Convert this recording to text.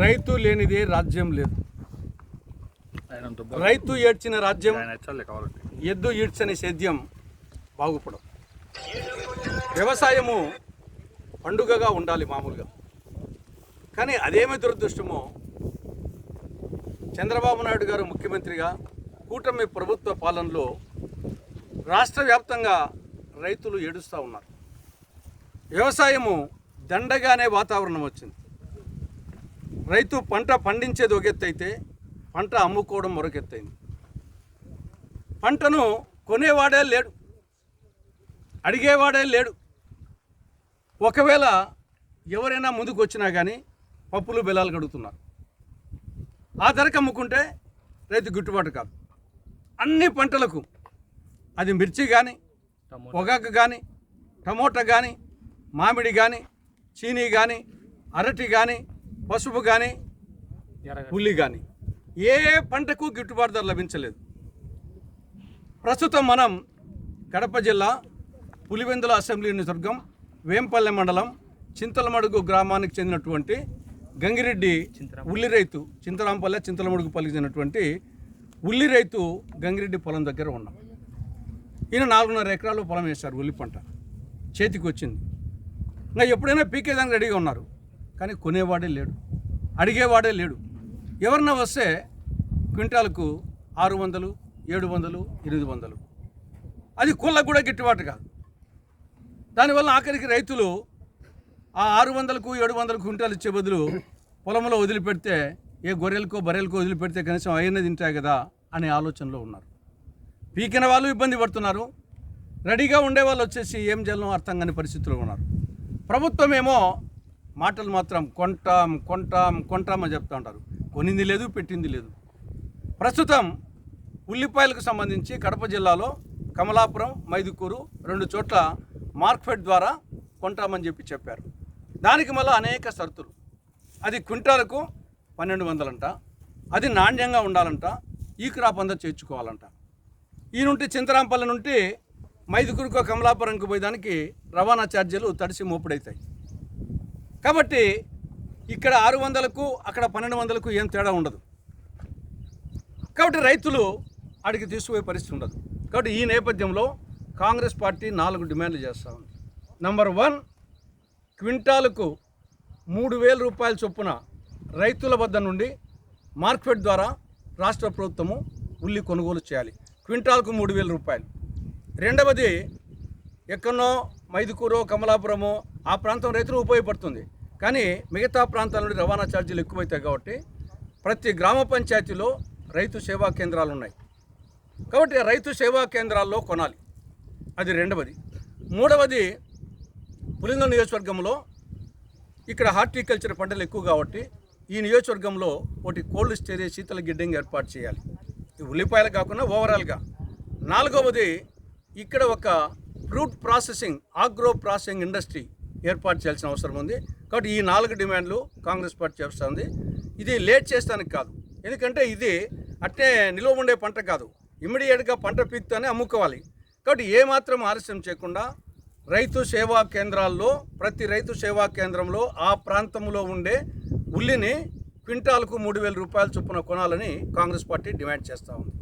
రైతు లేనిదే రాజ్యం లేదు. రైతు ఏడ్చిన రాజ్యం కావాలంటే ఎద్దు ఈడ్చని సేద్యం బాగుపడం వ్యవసాయము పండుగగా ఉండాలి మామూలుగా. కానీ అదేమి దురదృష్టమో చంద్రబాబు నాయుడు గారు ముఖ్యమంత్రిగా కూటమి ప్రభుత్వ పాలనలో రాష్ట్ర వ్యాప్తంగా రైతులు ఏడుస్తూ ఉన్నారు. వ్యవసాయము దండగానే వాతావరణం వచ్చింది. రైతు పంట పండించేది ఒక ఎత్తు అయితే పంట అమ్ముకోవడం మరొక పంటను కొనేవాడే లేడు అడిగేవాడే లేడు. ఒకవేళ ఎవరైనా ముందుకు వచ్చినా కానీ పప్పులు బెల్లాలు కడుగుతున్నారు. ఆ ధరకు అమ్ముకుంటే రైతు గిట్టుబాటు కాదు. అన్ని పంటలకు అది మిర్చి కానీ పొగాకు కానీ టమోటా కానీ మామిడి కానీ చీనీ కానీ అరటి కానీ పసుపు కానీ ఉల్లి కానీ ఏ పంటకు గిట్టుబాటు ధర లభించలేదు. ప్రస్తుతం మనం కడప జిల్లా పులివెందుల అసెంబ్లీ నియోజకవర్గం వేంపల్లె మండలం చింతలమడుగు గ్రామానికి చెందినటువంటి గంగిరెడ్డి ఉల్లి రైతు చింతరాంపల్లె చింతలమడుగుపల్లికి చెందినటువంటి ఉల్లి రైతు గంగిరెడ్డి పొలం దగ్గర ఉన్నాం. ఈయన నాలుగున్నర ఎకరాలు పొలం వేశారు ఉల్లి పంట. చేతికి వచ్చింది ఇంకా ఎప్పుడైనా పీకేదానికి రెడీగా ఉన్నారు. కానీ కొనేవాడే లేడు. అడిగేవాడే లేడు. ఎవరన్నా వస్తే క్వింటాలకు ఆరు వందలు ఏడు వందలు ఎనిమిది వందలు. అది కుళ్ళకు కూడా గిట్టుబాటు కాదు. దానివల్ల ఆఖరికి రైతులు ఆ ఆరు వందలకు ఏడు వందల క్వింటాలు ఇచ్చే బదులు పొలంలో వదిలిపెడితే ఏ గొర్రెలకో బర్రెలకో వదిలిపెడితే కనీసం అయిన తింటాయి కదా అనే ఆలోచనలో ఉన్నారు. పీకిన వాళ్ళు ఇబ్బంది పడుతున్నారు. రెడీగా ఉండే వాళ్ళు వచ్చేసి ఏం చేయాలో అర్థం కాని పరిస్థితుల్లో ఉన్నారు. ప్రభుత్వం ఏమో మాటలు మాత్రం కొంటాం కొంటాం కొంటామని చెప్తా ఉంటారు. కొనింది లేదు పెట్టింది లేదు. ప్రస్తుతం ఉల్లిపాయలకు సంబంధించి కడప జిల్లాలో కమలాపురం మైదుకూరు రెండు చోట్ల మార్క్ఫెడ్ ద్వారా కొంటామని చెప్పి చెప్పారు. దానికి మళ్ళీ అనేక షరతులు. అది క్వింటాలకు పన్నెండు వందలంట అది నాణ్యంగా ఉండాలంట ఈ క్రాప్ అంతా చేర్చుకోవాలంట. ఈ నుండి చింతరాంపల్లి నుండి మైదుకూరుకో కమలాపురంకి పోయేదానికి రవాణా ఛార్జీలు తడిసి మోపుడవుతాయి కాబట్టి ఇక్కడ ఆరు వందలకు అక్కడ పన్నెండు వందలకు ఏం తేడా ఉండదు. కాబట్టి రైతులు అడిగి తీసుకుపోయే పరిస్థితి ఉండదు. కాబట్టి ఈ నేపథ్యంలో కాంగ్రెస్ పార్టీ నాలుగు డిమాండ్లు చేస్తూ ఉంది. నంబర్ వన్ క్వింటాలకు మూడు వేల రూపాయల చొప్పున రైతుల వద్ద నుండి మార్కెట్ ద్వారా రాష్ట్ర ప్రభుత్వము ఉల్లి కొనుగోలు చేయాలి. క్వింటాల్కు మూడు వేల రూపాయలు. రెండవది ఎక్కడో మైదుకూరు కమలాపురమో ఆ ప్రాంతం రైతులు ఉపయోగపడుతుంది. కానీ మిగతా ప్రాంతాల నుండి రవాణా ఛార్జీలు ఎక్కువైతాయి కాబట్టి ప్రతి గ్రామ పంచాయతీలో రైతు సేవా కేంద్రాలు ఉన్నాయి. కాబట్టి రైతు సేవా కేంద్రాల్లో కొనాలి. అది రెండవది. మూడవది పులింగ నియోజకవర్గంలో ఇక్కడ హార్టికల్చర్ పంటలు ఎక్కువ కాబట్టి ఈ నియోజకవర్గంలో ఒకటి కోల్డ్ స్టోరేజ్ శీతల గిడ్డంగి ఏర్పాటు చేయాలి. ఈ ఉల్లిపాయలు కాకుండా ఓవరాల్గా. నాలుగవది ఇక్కడ ఒక fruit processing agro processing industry ఏర్పాటు చేయాల్సిన అవసరం ఉంది. కాబట్టి ఈ నాలుగు డిమాండ్లు కాంగ్రెస్ పార్టీ చేస్తుంది ఇది లేట్ చేస్తానికి కాదు. ఎందుకంటే ఇది అట్టే నిలువ ఉండే పంట కాదు. ఇమ్మీడియట్గా పంట పీక్తోనే అమ్ముకోవాలి. కాబట్టి ఏమాత్రం ఆలస్యం చేయకుండా రైతు సేవా కేంద్రాల్లో ప్రతి రైతు సేవా కేంద్రంలో ఆ ప్రాంతంలో ఉండే ఉల్లిని క్వింటాల్కు మూడు వేల రూపాయల చొప్పున కొనాలని కాంగ్రెస్ పార్టీ డిమాండ్ చేస్తూ ఉంది.